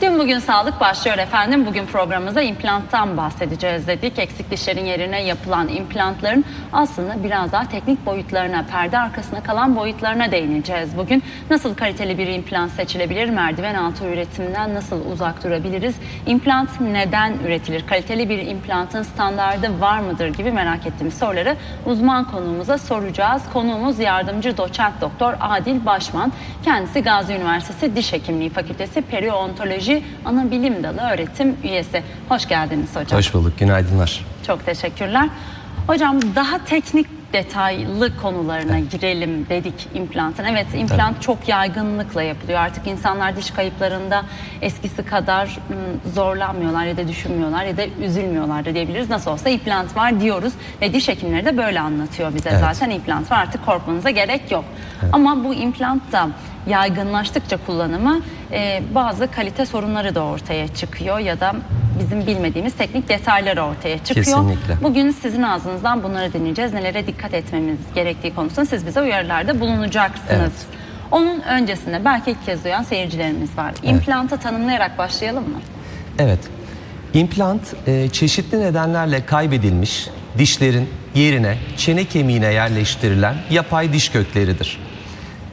Dün bugün sağlık başlıyor efendim. Bugün programımızda implanttan bahsedeceğiz dedik. Eksik dişlerin yerine yapılan implantların aslında biraz daha teknik boyutlarına, perde arkasında kalan boyutlarına değineceğiz bugün. Nasıl kaliteli bir implant seçilebilir? Merdiven altı üretimden nasıl uzak durabiliriz? İmplant neden üretilir? Kaliteli bir implantın standardı var mıdır gibi merak ettiğimiz soruları uzman konuğumuza soracağız. Konuğumuz yardımcı doçent doktor Adil Başman. Kendisi Gazi Üniversitesi Diş Hekimliği Fakültesi Periodontoloji Ana Bilim Dalı öğretim üyesi. Hoş geldiniz hocam. Hoş bulduk, günaydınlar. Çok teşekkürler. Hocam daha teknik detaylı konularına girelim dedik implantın. Evet implant çok yaygınlıkla yapılıyor. Artık insanlar diş kayıplarında eskisi kadar zorlanmıyorlar ya da düşünmüyorlar ya da üzülmüyorlar da diyebiliriz. Nasıl olsa implant var diyoruz ve diş hekimleri de böyle anlatıyor bize Evet. zaten implant var artık korkmanıza gerek yok. Ama bu implant da yaygınlaştıkça kullanımı e, bazı kalite sorunları da ortaya çıkıyor ya da bizim bilmediğimiz teknik detaylar ortaya çıkıyor. Kesinlikle. Bugün sizin ağzınızdan bunları dinleyeceğiz. Nelere dikkat etmemiz gerektiği konusunda siz bize uyarılarda bulunacaksınız. Evet. Onun öncesinde belki ilk kez duyan seyircilerimiz var. İmplantı tanımlayarak başlayalım mı? Evet, implant e, çeşitli nedenlerle kaybedilmiş dişlerin yerine çene kemiğine yerleştirilen yapay diş kökleridir.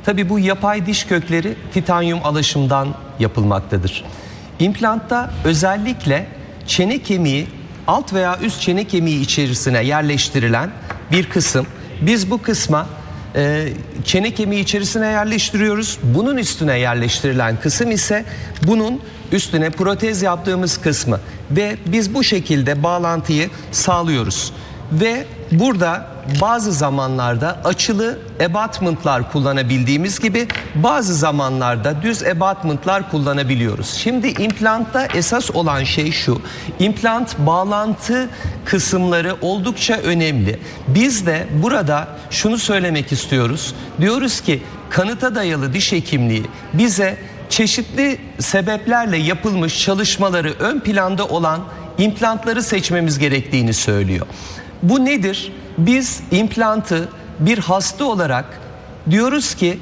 Tabi bu yapay diş kökleri titanyum alaşımdan yapılmaktadır. İmplantta özellikle çene kemiği alt veya üst çene kemiği içerisine yerleştirilen bir kısım. Biz bu kısma e, çene kemiği içerisine yerleştiriyoruz. Bunun üstüne yerleştirilen kısım ise bunun üstüne protez yaptığımız kısmı ve biz bu şekilde bağlantıyı sağlıyoruz. Ve burada bazı zamanlarda açılı abatmentlar kullanabildiğimiz gibi bazı zamanlarda düz abatmentlar kullanabiliyoruz. Şimdi implantta esas olan şey şu. implant bağlantı kısımları oldukça önemli. Biz de burada şunu söylemek istiyoruz. Diyoruz ki kanıta dayalı diş hekimliği bize çeşitli sebeplerle yapılmış çalışmaları ön planda olan implantları seçmemiz gerektiğini söylüyor. Bu nedir? Biz implantı bir hasta olarak diyoruz ki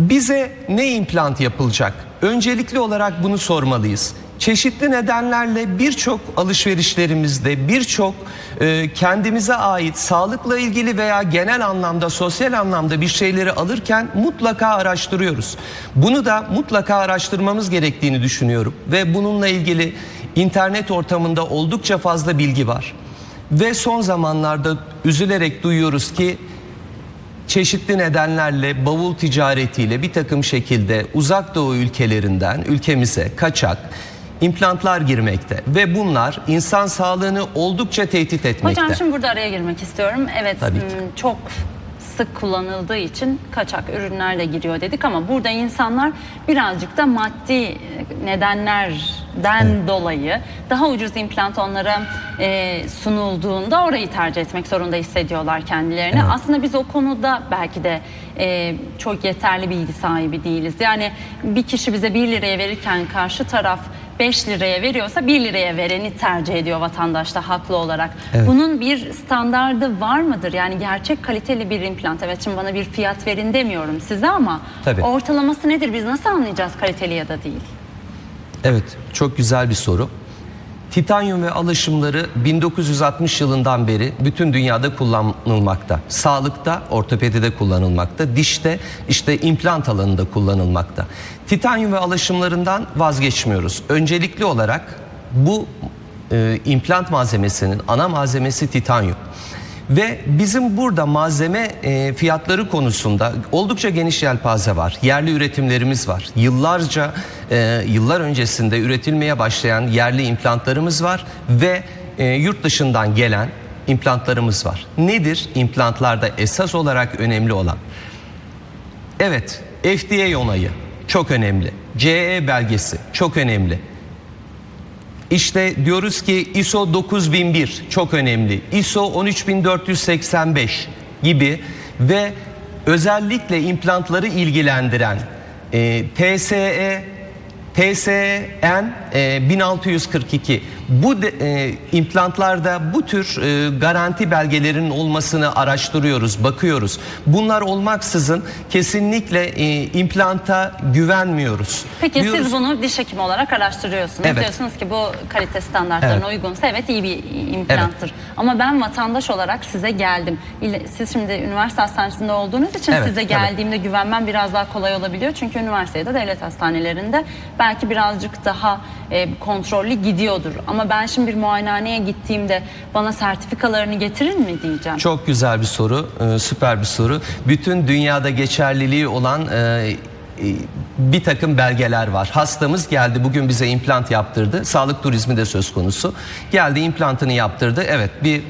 bize ne implant yapılacak? Öncelikli olarak bunu sormalıyız. Çeşitli nedenlerle birçok alışverişlerimizde birçok e, kendimize ait sağlıkla ilgili veya genel anlamda sosyal anlamda bir şeyleri alırken mutlaka araştırıyoruz. Bunu da mutlaka araştırmamız gerektiğini düşünüyorum ve bununla ilgili internet ortamında oldukça fazla bilgi var. Ve son zamanlarda üzülerek duyuyoruz ki çeşitli nedenlerle bavul ticaretiyle bir takım şekilde uzak doğu ülkelerinden ülkemize kaçak implantlar girmekte ve bunlar insan sağlığını oldukça tehdit etmekte. Hocam şimdi burada araya girmek istiyorum. Evet Tabii ki. çok sık kullanıldığı için kaçak ürünler de giriyor dedik ama burada insanlar birazcık da maddi e, nedenlerden dolayı daha ucuz implant onlara e, sunulduğunda orayı tercih etmek zorunda hissediyorlar kendilerini. Evet. Aslında biz o konuda belki de e, çok yeterli bilgi sahibi değiliz. Yani bir kişi bize 1 liraya verirken karşı taraf 5 liraya veriyorsa 1 liraya vereni tercih ediyor vatandaş da haklı olarak. Evet. Bunun bir standardı var mıdır? Yani gerçek kaliteli bir implant. Evet şimdi bana bir fiyat verin demiyorum size ama Tabii. ortalaması nedir? Biz nasıl anlayacağız kaliteli ya da değil? Evet, çok güzel bir soru. Titanyum ve alaşımları 1960 yılından beri bütün dünyada kullanılmakta. Sağlıkta, ortopedide kullanılmakta, dişte, işte implant alanında kullanılmakta. Titanyum ve alaşımlarından vazgeçmiyoruz. Öncelikli olarak bu e, implant malzemesinin ana malzemesi titanyum. Ve bizim burada malzeme e, fiyatları konusunda oldukça geniş yelpaze var. Yerli üretimlerimiz var. Yıllarca, e, yıllar öncesinde üretilmeye başlayan yerli implantlarımız var ve e, yurt dışından gelen implantlarımız var. Nedir implantlarda esas olarak önemli olan? Evet, FDA onayı çok önemli. CE belgesi çok önemli. İşte diyoruz ki ISO 9001 çok önemli. ISO 13485 gibi ve özellikle implantları ilgilendiren e, TSE, TSN e, 1642 Bu de, e, implantlarda bu tür e, garanti belgelerinin olmasını araştırıyoruz, bakıyoruz. Bunlar olmaksızın kesinlikle e, implanta güvenmiyoruz. Peki Diyoruz- siz bunu diş hekimi olarak araştırıyorsunuz. Evet. Diyorsunuz ki bu kalite standartlarına Evet. uygunsa evet iyi bir implanttır. Ama ben vatandaş olarak size geldim. Siz şimdi üniversite hastanesinde olduğunuz için Evet, size geldiğimde güvenmem biraz daha kolay olabiliyor. Çünkü üniversitede devlet hastanelerinde belki birazcık daha e, kontrollü gidiyordur. Ama ben şimdi bir muayenehaneye gittiğimde bana sertifikalarını getirir mi diyeceğim. Çok güzel bir soru, e, süper bir soru. Bütün dünyada geçerliliği olan e, e, bir takım belgeler var. Hastamız geldi bugün bize implant yaptırdı. Sağlık turizmi de söz konusu. Geldi implantını yaptırdı. Evet bir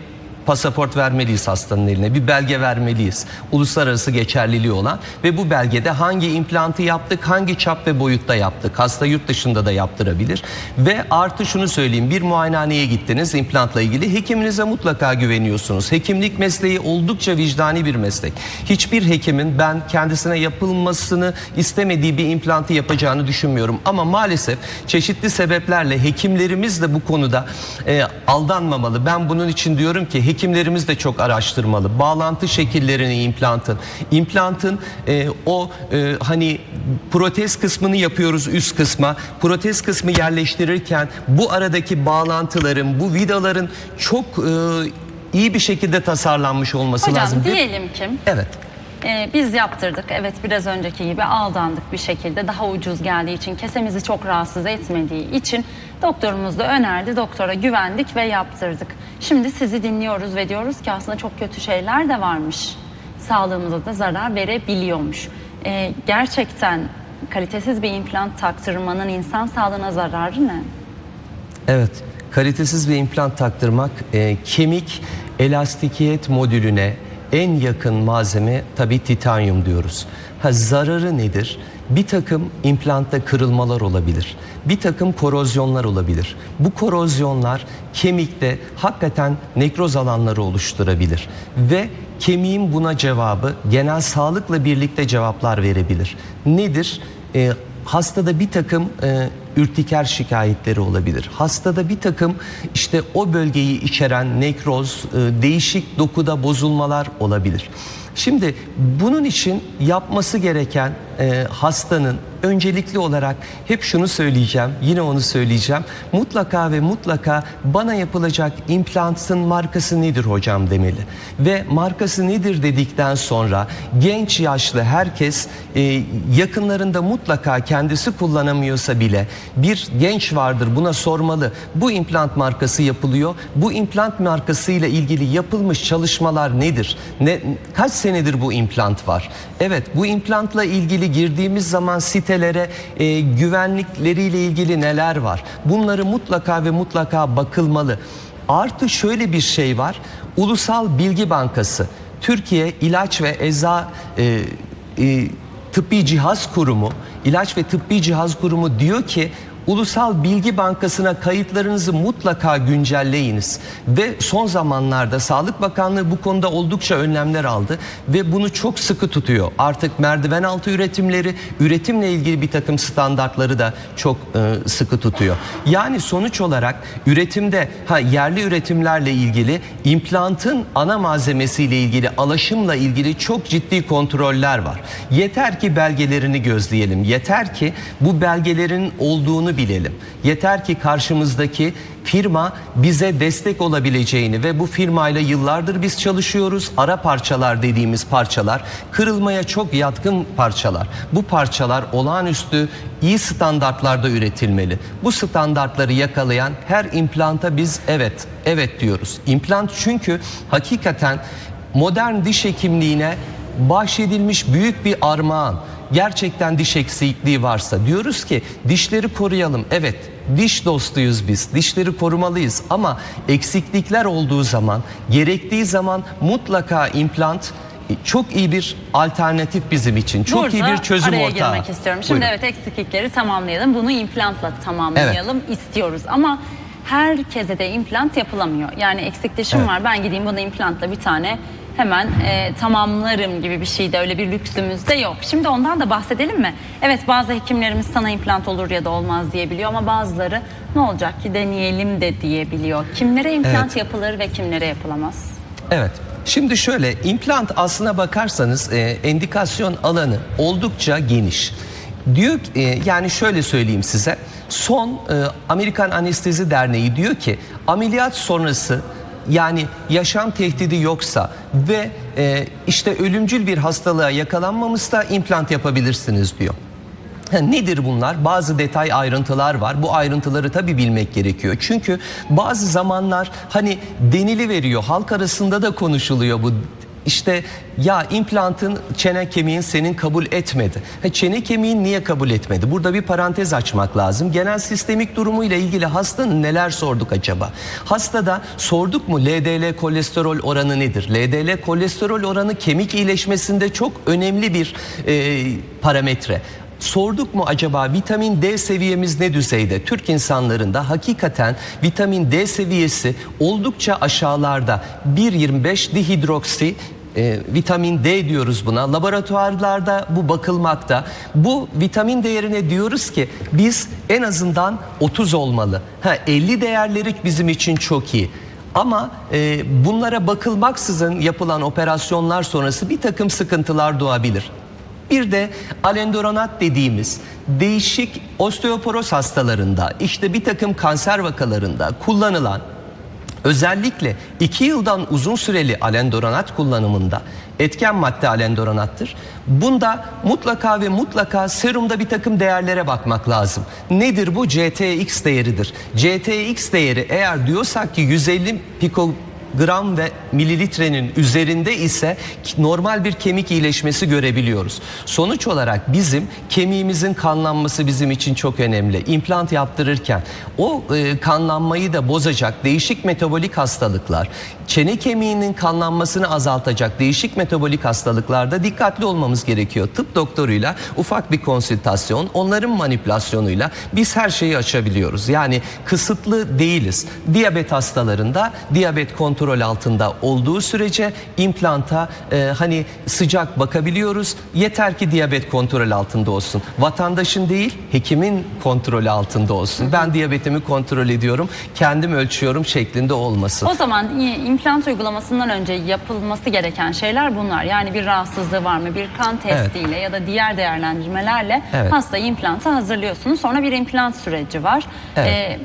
pasaport vermeliyiz hastanın eline. Bir belge vermeliyiz. Uluslararası geçerliliği olan ve bu belgede hangi implantı yaptık, hangi çap ve boyutta yaptık. Hasta yurt dışında da yaptırabilir. Ve artı şunu söyleyeyim. Bir muayenehaneye gittiniz implantla ilgili. Hekiminize mutlaka güveniyorsunuz. Hekimlik mesleği oldukça vicdani bir meslek. Hiçbir hekimin ben kendisine yapılmasını istemediği bir implantı yapacağını düşünmüyorum. Ama maalesef çeşitli sebeplerle hekimlerimiz de bu konuda e, aldanmamalı. Ben bunun için diyorum ki hekimlerimiz de çok araştırmalı. Bağlantı şekillerini implantın, implantın e, o e, hani protez kısmını yapıyoruz üst kısma. Protez kısmı yerleştirirken bu aradaki bağlantıların, bu vidaların çok e, iyi bir şekilde tasarlanmış olması Hocam lazım. Bir- diyelim ki Evet. Ee, biz yaptırdık. Evet biraz önceki gibi aldandık bir şekilde. Daha ucuz geldiği için, kesemizi çok rahatsız etmediği için doktorumuz da önerdi. Doktora güvendik ve yaptırdık. Şimdi sizi dinliyoruz ve diyoruz ki aslında çok kötü şeyler de varmış. Sağlığımıza da zarar verebiliyormuş. Ee, gerçekten kalitesiz bir implant taktırmanın insan sağlığına zararı ne? Evet, kalitesiz bir implant taktırmak e, kemik elastikiyet modülüne en yakın malzeme tabii titanyum diyoruz. Ha, zararı nedir? Bir takım implantta kırılmalar olabilir. Bir takım korozyonlar olabilir. Bu korozyonlar kemikte hakikaten nekroz alanları oluşturabilir. Ve kemiğin buna cevabı genel sağlıkla birlikte cevaplar verebilir. Nedir? E, hastada bir takım e, ürtiker şikayetleri olabilir. Hastada bir takım işte o bölgeyi içeren nekroz, e, değişik dokuda bozulmalar olabilir. Şimdi bunun için yapması gereken e, hastanın öncelikli olarak hep şunu söyleyeceğim, yine onu söyleyeceğim. Mutlaka ve mutlaka bana yapılacak implantın markası nedir hocam demeli. Ve markası nedir dedikten sonra genç yaşlı herkes e, yakınlarında mutlaka kendisi kullanamıyorsa bile bir genç vardır buna sormalı. Bu implant markası yapılıyor. Bu implant markasıyla ilgili yapılmış çalışmalar nedir? Ne kaç senedir bu implant var? Evet, bu implantla ilgili girdiğimiz zaman sitelere e, güvenlikleriyle ilgili neler var? Bunları mutlaka ve mutlaka bakılmalı. Artı şöyle bir şey var. Ulusal Bilgi Bankası, Türkiye İlaç ve Eza e, e, Tıbbi Cihaz Kurumu, İlaç ve Tıbbi Cihaz Kurumu diyor ki Ulusal Bilgi Bankası'na kayıtlarınızı mutlaka güncelleyiniz. Ve son zamanlarda Sağlık Bakanlığı bu konuda oldukça önlemler aldı ve bunu çok sıkı tutuyor. Artık merdiven altı üretimleri, üretimle ilgili bir takım standartları da çok e, sıkı tutuyor. Yani sonuç olarak üretimde ha yerli üretimlerle ilgili implantın ana malzemesiyle ilgili alaşımla ilgili çok ciddi kontroller var. Yeter ki belgelerini gözleyelim. Yeter ki bu belgelerin olduğunu bilelim. Yeter ki karşımızdaki firma bize destek olabileceğini ve bu firmayla yıllardır biz çalışıyoruz. Ara parçalar dediğimiz parçalar kırılmaya çok yatkın parçalar. Bu parçalar olağanüstü iyi standartlarda üretilmeli. Bu standartları yakalayan her implanta biz evet, evet diyoruz. İmplant çünkü hakikaten modern diş hekimliğine bahşedilmiş büyük bir armağan. Gerçekten diş eksikliği varsa diyoruz ki dişleri koruyalım. Evet diş dostuyuz biz. Dişleri korumalıyız ama eksiklikler olduğu zaman gerektiği zaman mutlaka implant çok iyi bir alternatif bizim için. Çok Burada iyi bir çözüm araya ortağı. girmek istiyorum. Şimdi Buyurun. evet eksiklikleri tamamlayalım. Bunu implantla tamamlayalım istiyoruz. Ama herkese de implant yapılamıyor. Yani eksik dişim Evet. var ben gideyim buna implantla bir tane hemen e, tamamlarım gibi bir şey de öyle bir lüksümüz de yok. Şimdi ondan da bahsedelim mi? Evet bazı hekimlerimiz sana implant olur ya da olmaz diyebiliyor ama bazıları ne olacak ki deneyelim de diyebiliyor. Kimlere implant Evet. yapılır ve kimlere yapılamaz? Evet. Şimdi şöyle implant aslına bakarsanız e, endikasyon alanı oldukça geniş. Diyor ki, e, yani şöyle söyleyeyim size. Son e, Amerikan Anestezi Derneği diyor ki ameliyat sonrası yani yaşam tehdidi yoksa ve e, işte ölümcül bir hastalığa yakalanmamışsa implant yapabilirsiniz diyor. Nedir bunlar? Bazı detay ayrıntılar var. Bu ayrıntıları tabii bilmek gerekiyor. Çünkü bazı zamanlar hani denili veriyor. Halk arasında da konuşuluyor bu. İşte ya implantın çene kemiğin senin kabul etmedi. Ha, çene kemiğin niye kabul etmedi? Burada bir parantez açmak lazım. Genel sistemik durumuyla ilgili hastanın neler sorduk acaba? Hastada sorduk mu LDL kolesterol oranı nedir? LDL kolesterol oranı kemik iyileşmesinde çok önemli bir e, parametre. Sorduk mu acaba vitamin D seviyemiz ne düzeyde? Türk insanlarında hakikaten vitamin D seviyesi oldukça aşağılarda. 1.25 dihidroksi e, vitamin D diyoruz buna. Laboratuvarlarda bu bakılmakta. Bu vitamin değerine diyoruz ki biz en azından 30 olmalı. Ha 50 değerleri bizim için çok iyi. Ama e, bunlara bakılmaksızın yapılan operasyonlar sonrası bir takım sıkıntılar doğabilir. Bir de alendronat dediğimiz değişik osteoporoz hastalarında işte bir takım kanser vakalarında kullanılan özellikle 2 yıldan uzun süreli alendronat kullanımında etken madde alendronattır. Bunda mutlaka ve mutlaka serumda bir takım değerlere bakmak lazım. Nedir bu? CTX değeridir. CTX değeri eğer diyorsak ki 150 piko gram ve mililitrenin üzerinde ise normal bir kemik iyileşmesi görebiliyoruz. Sonuç olarak bizim kemiğimizin kanlanması bizim için çok önemli. İmplant yaptırırken o e, kanlanmayı da bozacak değişik metabolik hastalıklar, çene kemiğinin kanlanmasını azaltacak değişik metabolik hastalıklarda dikkatli olmamız gerekiyor. Tıp doktoruyla ufak bir konsültasyon, onların manipülasyonuyla biz her şeyi açabiliyoruz. Yani kısıtlı değiliz. Diyabet hastalarında diyabet kontrol altında olduğu sürece implanta e, hani sıcak bakabiliyoruz. Yeter ki diyabet kontrol altında olsun. Vatandaşın değil, hekimin kontrolü altında olsun. Ben diyabetimi kontrol ediyorum, kendim ölçüyorum şeklinde olmasın. O zaman i- implant uygulamasından önce yapılması gereken şeyler bunlar. Yani bir rahatsızlığı var mı? Bir kan testiyle ya da diğer değerlendirmelerle Evet. hastayı implanta hazırlıyorsunuz. Sonra bir implant süreci var. Evet. Ee,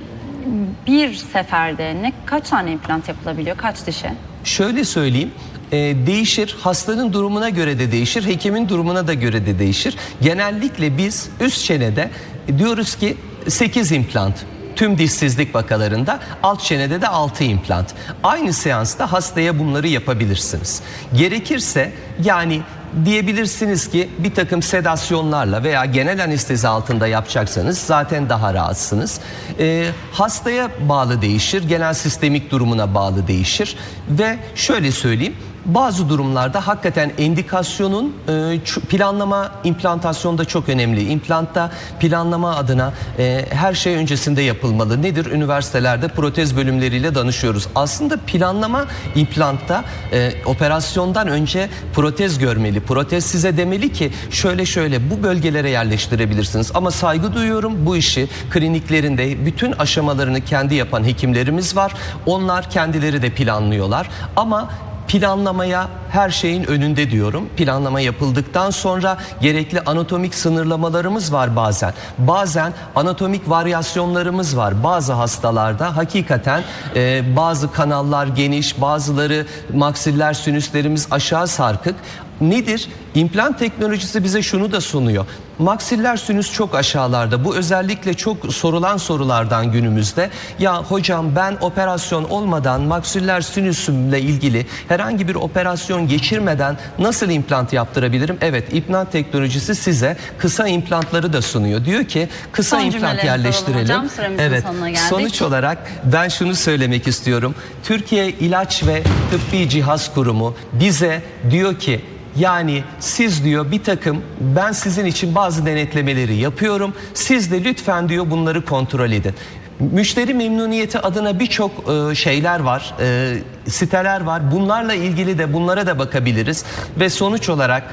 bir seferde ne kaç tane implant yapılabiliyor? Kaç dişe? Şöyle söyleyeyim. e, değişir. Hastanın durumuna göre de değişir. Hekimin durumuna da göre de değişir. Genellikle biz üst çenede diyoruz ki 8 implant tüm dişsizlik vakalarında alt çenede de 6 implant. Aynı seansta hastaya bunları yapabilirsiniz. Gerekirse yani diyebilirsiniz ki bir takım sedasyonlarla veya genel anestezi altında yapacaksanız zaten daha rahatsınız. Ee, hastaya bağlı değişir, genel sistemik durumuna bağlı değişir ve şöyle söyleyeyim. Bazı durumlarda hakikaten endikasyonun e, planlama implantasyonda çok önemli. İmplantta planlama adına e, her şey öncesinde yapılmalı. Nedir? Üniversitelerde protez bölümleriyle danışıyoruz. Aslında planlama implantta e, operasyondan önce protez görmeli. Protez size demeli ki şöyle şöyle bu bölgelere yerleştirebilirsiniz. Ama saygı duyuyorum bu işi kliniklerinde bütün aşamalarını kendi yapan hekimlerimiz var. Onlar kendileri de planlıyorlar. Ama planlamaya her şeyin önünde diyorum. Planlama yapıldıktan sonra gerekli anatomik sınırlamalarımız var bazen. Bazen anatomik varyasyonlarımız var. Bazı hastalarda hakikaten e, bazı kanallar geniş, bazıları maksiller sinüslerimiz aşağı sarkık. Nedir? İmplant teknolojisi bize şunu da sunuyor. Maksiller sinüs çok aşağılarda. Bu özellikle çok sorulan sorulardan günümüzde. Ya hocam ben operasyon olmadan maksiller sinüsümle ilgili herhangi bir operasyon geçirmeden nasıl implant yaptırabilirim? Evet, implant teknolojisi size kısa implantları da sunuyor. Diyor ki kısa Son implant yerleştirelim. hocam. Evet. Sonuç olarak ben şunu söylemek istiyorum. Türkiye İlaç ve Tıbbi Cihaz Kurumu bize diyor ki yani siz diyor bir takım ben sizin için bazı denetlemeleri yapıyorum. Siz de lütfen diyor bunları kontrol edin. Müşteri memnuniyeti adına birçok e, şeyler var, e, siteler var. Bunlarla ilgili de bunlara da bakabiliriz ve sonuç olarak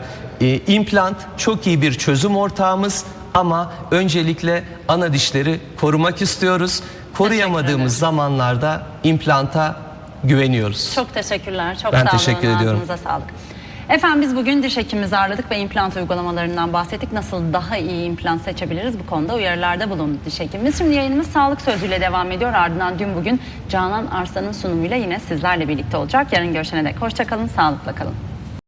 e, implant çok iyi bir çözüm ortağımız ama öncelikle ana dişleri korumak istiyoruz. Koruyamadığımız zamanlarda implanta güveniyoruz. Çok teşekkürler. Çok Ben sağ olun. teşekkür ediyorum. Ağzınıza sağlık. Efendim biz bugün diş hekimimizi ağırladık ve implant uygulamalarından bahsettik. Nasıl daha iyi implant seçebiliriz bu konuda uyarılarda bulundu diş hekimimiz. Şimdi yayınımız sağlık sözüyle devam ediyor. Ardından dün bugün Canan Arslan'ın sunumuyla yine sizlerle birlikte olacak. Yarın görüşene dek hoşçakalın, sağlıkla kalın.